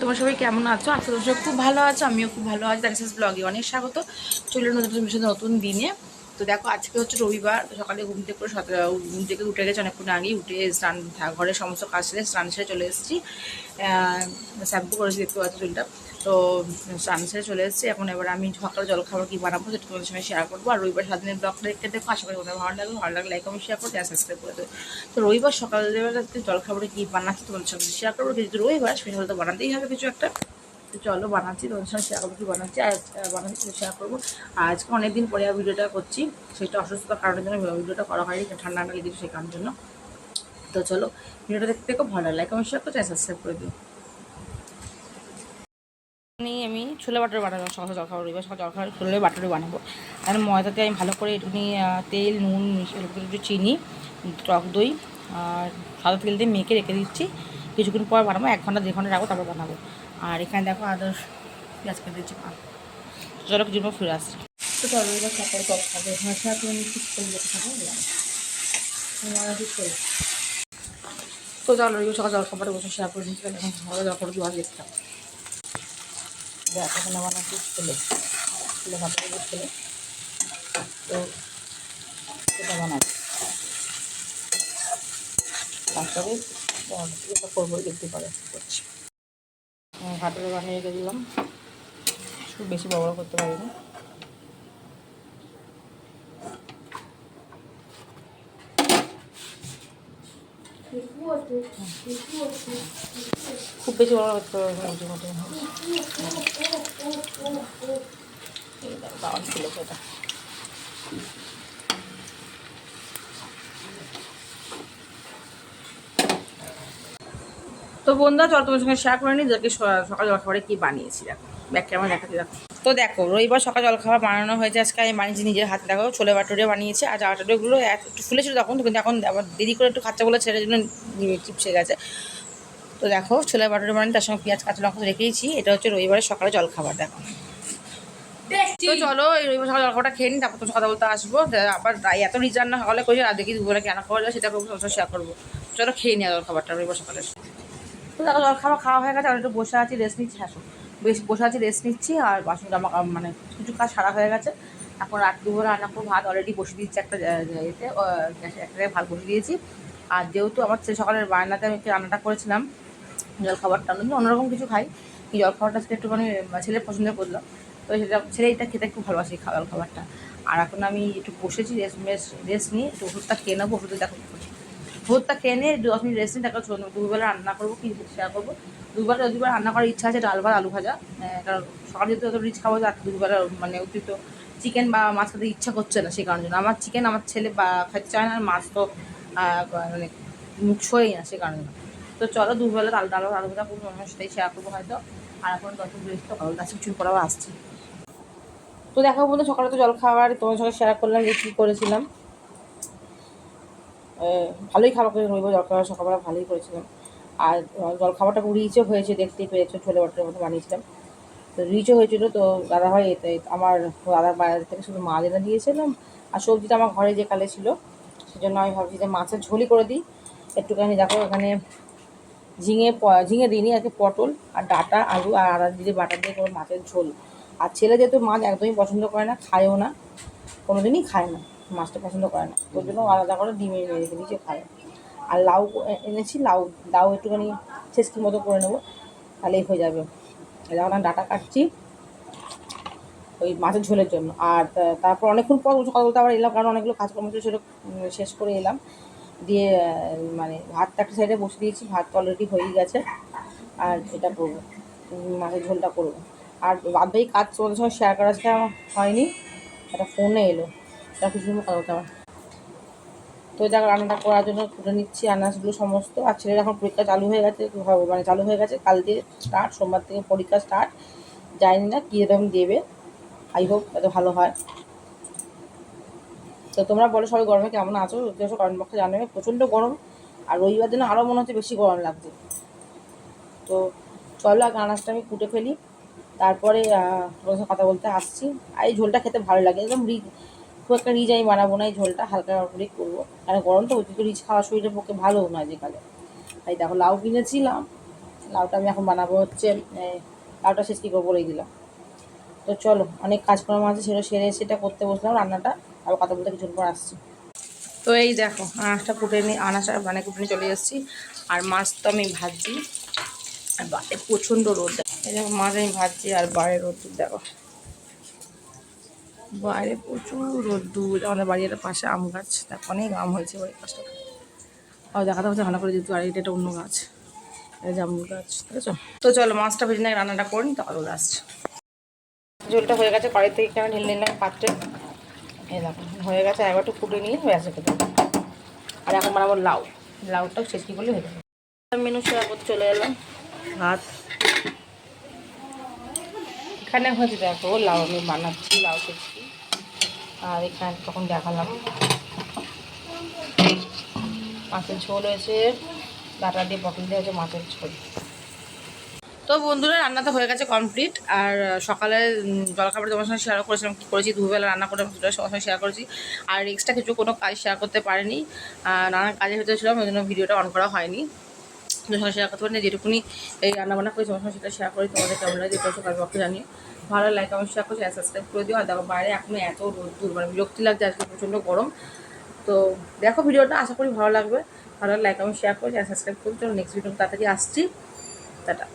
তোমার সবাই কেমন আছো? আজকে তোমার সবাই খুব ভালো আছো, আমিও খুব ভালো আছি। তার ব্লগে অনেক স্বাগত। চলে নতুন নতুন নতুন দিনে। তো দেখো, আজকে হচ্ছে রবিবার সকালে ঘুম থেকে করে ঘুম থেকে উঠে গেছে অনেকক্ষণ আগেই, উঠে স্নান ঘরের সমস্ত কাজ সেরে স্নান সেরে চলে এসেছি। শ্যাম্পু করেছি দেখতে পাচ্ছি চুলটা। তো স্নান সেরে চলে এসেছি। এখন এবার আমি সকালে জল খাবার কী বানাবো সেটা তোমাদের সঙ্গে শেয়ার করব। আর রবিবার সারাদিনের ব্লগটা দেখতে দেখো আশা করি তোমাদের ভালো লাগবে। ভালো লাগলে লাইক আমি শেয়ার করতে সাবস্ক্রাইব করে দেবো তো রবিবার সকালবেলা জল খাবারে কী বানাচ্ছি তোমাদের সঙ্গে শেয়ার করব। কিন্তু রবিবার স্পেশাল তো বানাতেই হবে কিছু একটা। তো চলো বানাচ্ছি, তোমাদের সঙ্গে শেয়ার করব, কি বানাচ্ছি, আর বানাচ্ছি শেয়ার করব। আর আজকে অনেকদিন পরে আর ভিডিওটা করছি, সেটা অসুস্থতার কারণের জন্য ভিডিওটা করা হয়নি ঠান্ডা ঠান্ডা লেগেছে সেই কারণের জন্য। তো চলো ভিডিওটা দেখতে দেখো ভালো লাগে। আমি শেয়ার করছি সাবস্ক্রাইব করে দিও। আমি ছোলে বাটার বানাবো সকাল জল খাবার রবিবার সকাল জল খাবার ছোলে বাটারও বানাবো। আর ময়দাতে আমি ভালো করে একটুখানি তেল, নুন একটু চিনি, টক দই, আর সাদা তেল দিয়ে মেখে রেখে দিচ্ছি। কিছুক্ষণ পর বানাবো, এক ঘণ্টা, দেড় ঘণ্টা রাখব, তারপর বানাবো। আর এখানে দেখো আদার পেঁয়াজ কেটে দিচ্ছি চলো কিছু ফিরে আসছি তো এবার সকালে খাব। ভাষা তুমি ঠিক করে থাকো তো চলো, এবার সকাল জলখাবারে বসে শেয়ার করে দিচ্ছি এখন সকালে জল খাবার দু দেখ, এখন আমার নাকি ছেলে। ছেলে ছেলে। তো সেটা বানাবো। তারপরে করব, দেখতে পারে করছি। ভাতটা বানিয়ে রেখে দিলাম। খুব বেশি বড় করতে পারিনি। খুব বেশি বড় করতে পারব না দেখো, ছিল সেটা তো বন্ধুরা চল তোমার সঙ্গে শেয়ার করে নিই যাকে সকাল জলখাবারে কী বানিয়েছি দেখো। ব্যাগ ক্যামেরা দেখাতে দেখো তো দেখো রবিবার সকাল জলখাবার বানানো হয়েছে। আজকে আমি বানিয়েছি নিজের হাতে। দেখো ছোলে বাটুরে বানিয়েছি। আর আটাগুলো একটু ফুলেছিল তখন কিন্তু এখন আবার দেরি করে একটু খাচ্চা বলে ছেড়ে জন্য চিপসে গেছে। তো দেখো ছোলে বাটুরে বানিয়ে তার সঙ্গে পেঁয়াজ কাঁচা লঙ্কা রেখেছি। এটা হচ্ছে রবিবারের সকালে জলখাবার দেখো। তো চলো এই রবিবার সকাল জলখাবারটা খেয়ে নিই তারপর তোমার কথা বলতে আসব। আবার এত রিচ রান্না সকালে করেছি আর দেখি দুপুরে কেন খাওয়া যায় সেটা শেয়ার করব। চলো খেয়ে নিই জলখাবারটা রবিবার সকালে তো দেখো জল খাওয়া হয়ে গেছে আর একটু বসে আছি রেস্ট নিচ্ছি হ্যাঁ বেশ, বসে আছি রেস্ট নিচ্ছি, আর বাসন জামা মানে কিছু কাজ সারা হয়ে গেছে। এখন রাত দুপুরে রান্না করব, ভাত অলরেডি বসে দিচ্ছি একটা এতে গ্যাসে একটা ভাত বসে দিয়েছি। আর যেহেতু আমার ছেলে সকালের বায়নাতে আমি একটু রান্নাটা করেছিলাম, জল খাবারটা আমি অন্যরকম কিছু খাই, এই জল খাবারটা সেটা একটুখানি ছেলের পছন্দ করলাম তো সেটা, ছেলে এটা খেতে খুব ভালোবাসে খাবার খাবারটা। আর এখন আমি একটু বসেছি রেস্ট রেস্ট নিয়ে একটু ওষুধটা খেয়ে নেব ওষুধে দেখো ভোরটা খেয়ে নিয়ে দশ মিনিট রেস্ট তারপর দুপুরবেলা রান্না করব, কি শেয়ার করব। দুবার দুবার রান্না করার ইচ্ছা আছে, ডাল ভাত আলু ভাজা। কারণ সকাল যেহেতু অত রিচ খাব আর দুপুরবেলা মানে অতিরিক্ত চিকেন বা মাছ খেতে ইচ্ছা করছে না সেই কারণের জন্য। আমার চিকেন আমার ছেলে বা খেতে চায় না, আর মাছ তো মানে মুখ ছোঁয়েই না, সে কারণে তো চলো, দুপুরবেলা ডাল ডাল আলু ভাজা করব আমার সেটাই শেয়ার করব হয়তো। আর এখন দশ মিনিট তো কারণ কিছু করাও আসছে। তো দেখো বন্ধু, সকালে তো জল খাবার তোমার সঙ্গে শেয়ার করলাম যে কী করেছিলাম। ভালোই খাবার করে রইব জলখাবার সকালবেলা ভালোই করেছিলাম। আর জলখাবারটা খুব রিচও হয়েছে দেখতেই পেয়েছ ছোলে বাটার মতো বানিয়েছিলাম। তো রিচও হয়েছিল, তো দাদা ভাই, এতে, আমার দাদার বাইরে থেকে শুধু মাছ এনে দিয়েছিলাম, আর সবজিটা আমার ঘরে যে কালে ছিল, সেজন্য আমি ভাবছি যে মাছের ঝোলই করে দিই। একটুখানি দেখো, এখানে ঝিঙে ঝিঙে দিইনি আর কি পটল, আর ডাটা, আলু, আর আদা দিয়ে বাটার দিয়ে কোনো মাছের ঝোল। আর ছেলে যেহেতু মাছ একদমই পছন্দ করে না, খায়ও না কোনো দিনই খায় না। মাছটা পছন্দ করে না। ওর জন্য আলাদা করে ডিমে মেরে রেখে দিয়েছে খায় আর লাউ এনেছি, লাউ লাউ একটুখানি ছেসকির মতো করে নেব, তাহলেই হয়ে যাবে। যখন আমি ডাটা কাটছি ওই মাছের ঝোলের জন্য। আর তারপর অনেকক্ষণ পর সকাল বলতে আবার এলাম, কারণ অনেকগুলো কাজকর্ম ছিল সেটা শেষ করে এলাম। দিয়ে মানে ভাতটা একটা সাইডে বসে দিয়েছি, ভাত তো অলরেডি হয়েই গেছে। আর এটা করব মাছের ঝোলটা করব। আর বাদবাকি কাজ তোমাদের সঙ্গে শেয়ার আজকে আমার হয়নি, একটা ফোনে এলো। বলতে আমার তো এটা রান্নাটা করার জন্য তুলে নিচ্ছি, আনাজগুলো সমস্ত। আর ছেলের এখন পরীক্ষা চালু হয়ে গেছে মানে চালু হয়ে গেছে, কাল দিয়ে স্টার্ট সোমবার থেকে পরীক্ষা স্টার্ট জানি না কী এরকম দেবে। আই হোপ যাতে ভালো হয়। তো তোমরা বলো সবাই গরমে কেমন আছো? যেসব কমেন্ট বক্সে জানাবে। প্রচণ্ড গরম। আর রবিবার দিনে আরও মনে হচ্ছে বেশি গরম লাগছে। তো চলো আগে আনাজটা আমি কুটে ফেলি। তারপরে তোমার সাথে কথা বলতে আসছি। আর এই ঝোলটা খেতে ভালো লাগে। একদম খুব একটা রিচ আমি বানাবো না, এই ঝোলটা হালকা করেই করব। কারণ গরম তো অতিরিক্ত রিচ খাওয়া শরীরের পক্ষে ভালো নয় যেকালে তাই দেখো, লাউ কিনেছিলাম, লাউটা আমি এখন বানাবো হচ্ছে লাউটা শেষ কী করব বলেই দিলাম। তো চলো, অনেক কাজকর্ম আছে, সেটা সেরে সেটা করতে বসলাম রান্নাটা, আবার কথা বলতে কিছুক্ষণ পর আসছি। তো এই দেখো, আনাজটা কুটে নিয়ে আনাজটা মানে কুটে নিয়ে চলে এসেছি। আর মাছ তো আমি ভাজছি, আর বাইরে প্রচণ্ড রোদ, এই দেখো মাছ আমি ভাজছি আর বাইরে রোদ, দেখো। বাইরে প্রচুর রোদ্দুর আমাদের বাড়ির একটা পাশে আম গাছ। দেখো, অনেক আম হয়েছে বাড়ির পাশটা। আর দেখাতে হচ্ছে ভালো করে যেহেতু আর এটা একটা অন্য গাছ। জামরুল গাছ, ঠিক আছে? তো চলো, মাছটা ভেজে নিয়ে রান্নাটা করি ওরা আসছে। ঝোলটা হয়ে গেছে, কড়াই থেকে কেন ঢেলে নিলাম পাত্রে। দেখো, হয়ে গেছে একবার একটু ফুটে নিয়ে খেতে। হবে। আর এখন বানাবো লাউ। লাউটাও ছেঁচকি করলে হয়ে যাবে। মেনু করতে চলে এলাম। ভাত এখানে হচ্ছে দেখো, লাউ আমি বানাচ্ছি, লাউ ছেঁচকি আর এখানে তখন দেখালাম। মাছের ঝোল হয়েছে, ডাটা দিয়ে পটল দিয়ে হচ্ছে মাছের ঝোল। তো বন্ধুরা, রান্না তো হয়ে গেছে কমপ্লিট আর সকালে জলখাবার তোমার সঙ্গে শেয়ার করেছিলাম, কী করেছি দুবেলা রান্না করে সবার সঙ্গে শেয়ার করেছি। আর এক্সট্রা কিছু কোনো কাজ শেয়ার করতে পারিনি। নানান কাজে হতে ছিলাম, ওই জন্য ভিডিওটা অন করা হয়নি। সঙ্গে শেয়ার করতে পারিনি যেটুকুনি এই রান্নাবান্না করে তোমার সঙ্গে সেটা শেয়ার করি তোমাদের কেমন লাগে যেটা কাজ পক্ষে জানিয়ে ভালো লাইক আমার শেয়ার করছি সাবস্ক্রাইব করে দিও। আর দেখো, বাইরে এখনও এত রোদ্দুর মানে বিরক্তি লাগছে, আজকে প্রচণ্ড গরম। তো দেখো ভিডিওটা, আশা করি ভালো লাগবে। ভালো লাইক আমি শেয়ার করছি সাবস্ক্রাইব করি। চলো নেক্সট ভিডিও তাড়াতাড়ি আসছি। টাটা।